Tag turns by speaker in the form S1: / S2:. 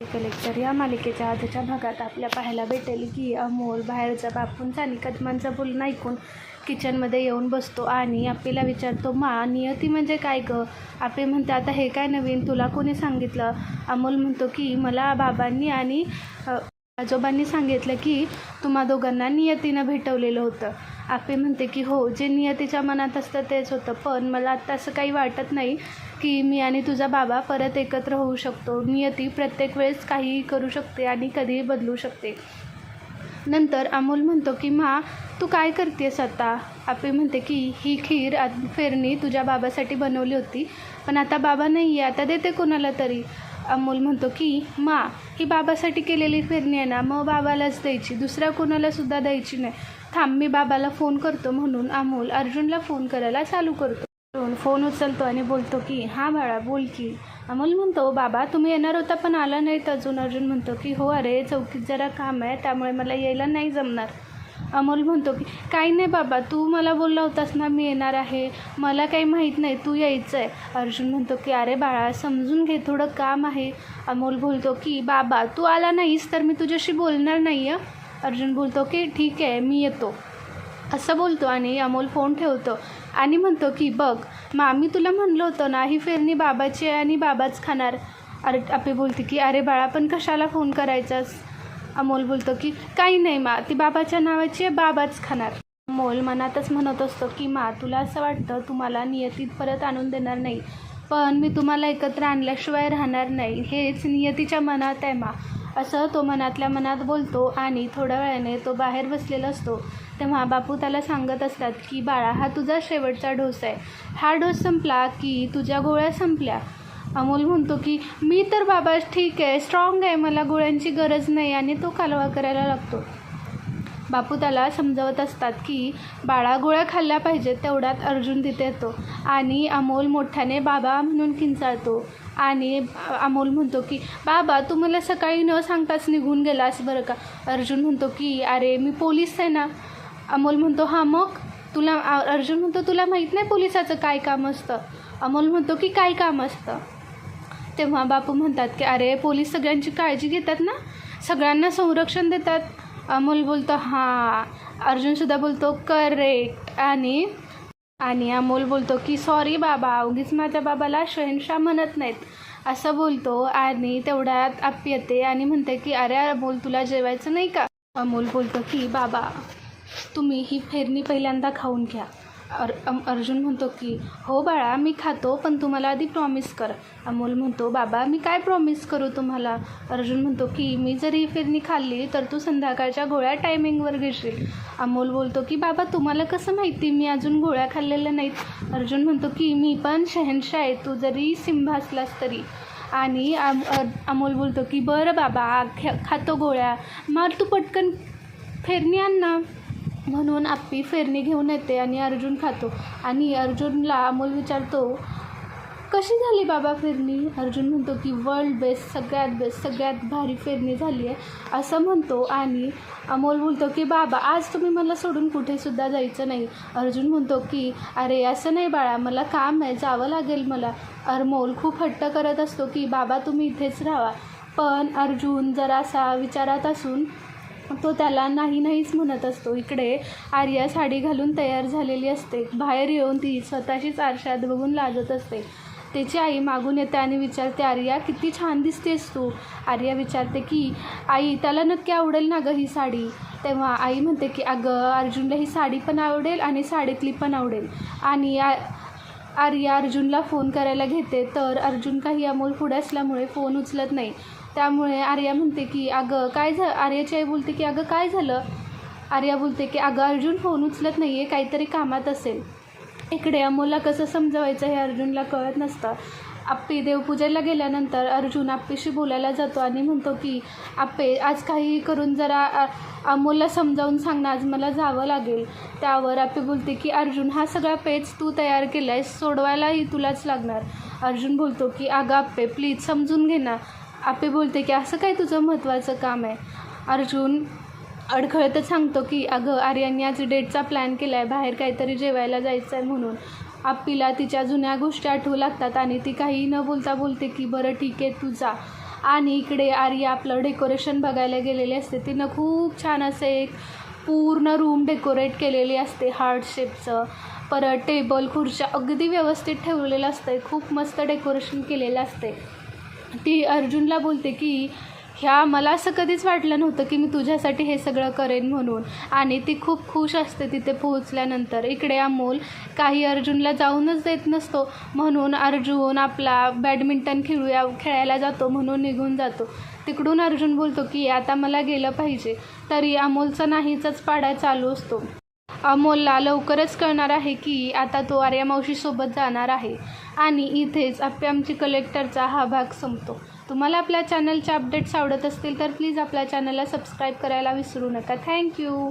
S1: Collector या मालिकेच्या आजच्या भागात आपल्या पाहायला भेटेल की अमोल बाहेरचा बापूंचा आणि कदमांचं बोलणं ऐकून किचनमध्ये येऊन बसतो. आणि आपल्याला विचारतो मा नियती म्हणजे काय गं? आपे म्हणते आता हे काय नवीन? तुला कोणी सांगितलं? अमोल म्हणतो की मला बाबांनी आणि आजोबांनी सांगितलं की तुम्हा दोघांना नियतीनं भेटवलेलं होतं. आपे म्हणते की हो जे नियतीच्या मनात असतं तेच होतं. पण मला आत्ता असं काही वाटत नाही की मी आणि तुझा बाबा परत एकत्र होऊ शकतो. नियती प्रत्येक वेळेस काहीही करू शकते आणि कधीही बदलू शकते. नंतर अमोल म्हणतो की मा तू काय करतेस आता? आपे म्हणते की ही खीर आत- फेरणी तुझ्या बाबासाठी बनवली होती. पण आता बाबा नाही आहे आता देते कोणाला तरी? अमोल म्हणतो की मा ही बाबासाठी केलेली फिरणी आहे ना मग बाबालाच द्यायची दुसऱ्या कोणाला सुद्धा द्यायची नाही. थांब मी बाबाला फोन करतो म्हणून अमोल अर्जुनला फोन करायला चालू करतो. अर्जुन फोन उचलतो आणि बोलतो की हां बाळा बोल की. अमोल म्हणतो बाबा तुम्ही येणार होता पण आला नाहीत अजून. अर्जुन म्हणतो की हो अरे चौकीत जरा काम आहे त्यामुळे मला यायला नाही जमणार. अमोल म्हणतो की काही नाही बाबा तू मला बोलला होतास ना मी येणार आहे. मला काही माहीत नाही तू यायचं आहे अर्जुन म्हणतो की अरे बाळा समजून घे थोडं काम आहे. अमोल बोलतो की बाबा तू आला नाहीस तर मी तुझ्याशी बोलणार नाही आहे अर्जुन बोलतो की ठीक आहे मी येतो. असं बोलतो आणि अमोल फोन ठेवतो. आणि म्हणतो की बघ मामी तुला म्हणलं होतं ना ही फेरणी बाबाची आहे आणि बाबाच खाणार. अरे आपे बोलते की अरे बाळा पण कशाला फोन करायचास? अमोल बोलतो की काही नाही मा ती बाबाच्या नावाची आहे बाबाच खाणार. अमोल मनातच म्हणत असतो की मा तुला असं वाटतं तुम्हाला नियतीत परत आणून देणार नाही पण मी तुम्हाला एकत्र आणल्याशिवाय राहणार नाही. हेच नियतीच्या मनात आहे मा. असं तो मनातल्या मनात बोलतो आणि थोड्या वेळाने तो बाहेर बसलेला असतो. तेव्हा बापू त्याला सांगत असतात की बाळा हा तुझा शेवटचा डोस आहे. हा डोस संपला की तुझ्या गोळ्या संपल्या. अमोल म्हणतो की मी तर बाबा ठीक आहे स्ट्रॉंग आहे मला गोळ्यांची गरज नाही आणि तो कालवा करायला लागतो. बापू त्याला समजवत असतात की बाळा गोळ्या खाल्ल्या पाहिजेत तेवढ्यात अर्जुन तिथे येतो. आणि अमोल मोठ्याने बाबा म्हणून किंचाळतो. आणि अमोल म्हणतो की बाबा तू मला सकाळी न सांगताच निघून गेलास बरं का? अर्जुन म्हणतो की अरे मी पोलीस आहे ना. अमोल म्हणतो हां मग? तुला अर्जुन म्हणतो तुला माहीत नाही पोलिसाचं काय काम असतं? अमोल म्हणतो की काय काम असतं? तेव्हा बापू म्हणतात की अरे पोलीस सगळ्यांची काळजी घेतात ना? सगळ्यांना संरक्षण देतात. अमोल बोलतो हां. अर्जुनसुद्धा बोलतो करेक्ट. आणि आणि अमोल बोलतो की सॉरी बाबा उगीच माझ्या बाबाला शहनशाह म्हणत नाहीत. असं बोलतो आणि तेवढ्यात आप येते आणि म्हणते की अरे अमोल तुला जेवायचं नाही का? अमोल बोलतो की बाबा तुम्ही ही फेरणी पहिल्यांदा खाऊन घ्या. अर अर्जुन म्हणतो की हो बाळा मी खातो पण तुम्हाला आधी प्रॉमिस कर. अमोल म्हणतो बाबा मी काय प्रॉमिस करू तुम्हाला? अर्जुन म्हणतो की मी जर ही फिरणी खाल्ली तर तू संध्याकाळच्या गोळ्या टायमिंगवर घेशील. अमोल बोलतो की बाबा तुम्हाला कसं माहिती? मी अजून गोळ्या खाल्लेल्या नाहीत. अर्जुन म्हणतो की मी पण शहनशाह आहे तू जरी सिंह असलास तरी. आणि अमोल बोलतो की बरं बाबा ख खातो गोळ्या. मग तू पटकन. फेरणी आण ना. म्हणून आप्पी फेरणी घेऊन येते आणि अर्जुन खातो. आणि अर्जुनला अमोल विचारतो कशी झाली बाबा फेरणी? अर्जुन म्हणतो की वर्ल्ड बेस्ट सगळ्यात बेस्ट सगळ्यात भारी फेरणी झाली आहे असं म्हणतो. आणि अमोल बोलतो की बाबा आज तुम्ही मला सोडून कुठेसुद्धा जायचं नाही. अर्जुन म्हणतो की अरे असं नाही बाळा मला काम आहे जावं लागेल मला. अमोल खूप हट्ट करत असतो की बाबा तुम्ही इथेच राहा. पण अर्जुन जरासा विचारात असून तो त्याला नाही नाहीच म्हणत असतो. इकडे आर्या साडी घालून तयार झालेली असते. बाहेर येऊन ती स्वतःशीच आरशात बघून लाजत असते. त्याची आई मागून येते आणि विचारते आर्या किती छान दिसतेस तू. आर्या विचारते की आई त्याला नक्की आवडेल ना गं ही साडी? तेव्हा आई म्हणते की अगं अर्जुनला ही साडी पण आवडेल आणि साडीतली पण आवडेल. आणि आ आर्या अर्जुनला फोन करायला घेते तर अर्जुन काही अमोल पुढे असल्यामुळे फोन उचलत नाही. त्यामुळे आर्या म्हणते की अगं काय झा आर्याची आई बोलते की अगं काय झालं? आर्या बोलते की अगं अर्जुन फोन उचलत नाही आहे काहीतरी कामात असेल. इकडे अमोलला कसं समजवायचं हे अर्जुनला कळत नसतं. आप्पी देवपूजेला गेल्यानंतर अर्जुन आप्पीशी बोलायला जातो आणि म्हणतो की आप्पे आज काही करून जरा अमोलला समजावून सांग ना आज मला जावं लागेल. त्यावर आप्पे बोलते की अर्जुन हा सगळा पेच तू तयार केला आहेस सोडवायलाही तुलाच लागणार. अर्जुन बोलतो की अगं आप्पे प्लीज समजून घे ना. आप्पे बोलते की असं काय तुझं महत्त्वाचं काम आहे? अर्जुन अडखळतच सांगतो की अगं आर्यांनी आज डेटचा प्लॅन केला आहे बाहेर काहीतरी जेवायला जायचं आहे म्हणून. आप्पीला तिच्या जुन्या गोष्टी आठवू लागतात आणि ती काही न बोलता बोलते की बरं ठीक आहे तुझा आणि इकडे आर्या आपलं डेकोरेशन बघायला गेलेली असते. तिनं खूप छान असं एक पूर्ण रूम डेकोरेट केलेली असते हार्ट शेपचं. परत टेबल खुर्च्या अगदी व्यवस्थित ठेवलेलं असतं खूप मस्त डेकोरेशन केलेलं असते ती अर्जुनला बोलते की ह्या मला असं कधीच वाटलं नव्हतं की मी तुझ्यासाठी हे सगळं करेन म्हणून. आणि ती खूप खुश असते तिथे पोहोचल्यानंतर. इकडे अमोल काही अर्जुनला जाऊनच देत नसतो म्हणून अर्जुन आपला बॅडमिंटन खेळूया खेळायला जातो म्हणून निघून जातो. तिकडून अर्जुन बोलतो की आता मला गेलं पाहिजे. तरी अमोलचा नाहीचाच पाडा चालू असतो. अमोलला लवकरच कळणार आहे की आता तो आर्या मावशीसोबत जाणार आहे. आणि इथेच आपल्या आमची कलेक्टरचा हा भाग संपतो. तुम्हाला आपल्या चॅनलचे अपडेट्स आवडत असतील तर प्लीज आपल्या चॅनलला सबस्क्राईब करायला विसरू नका. थँक्यू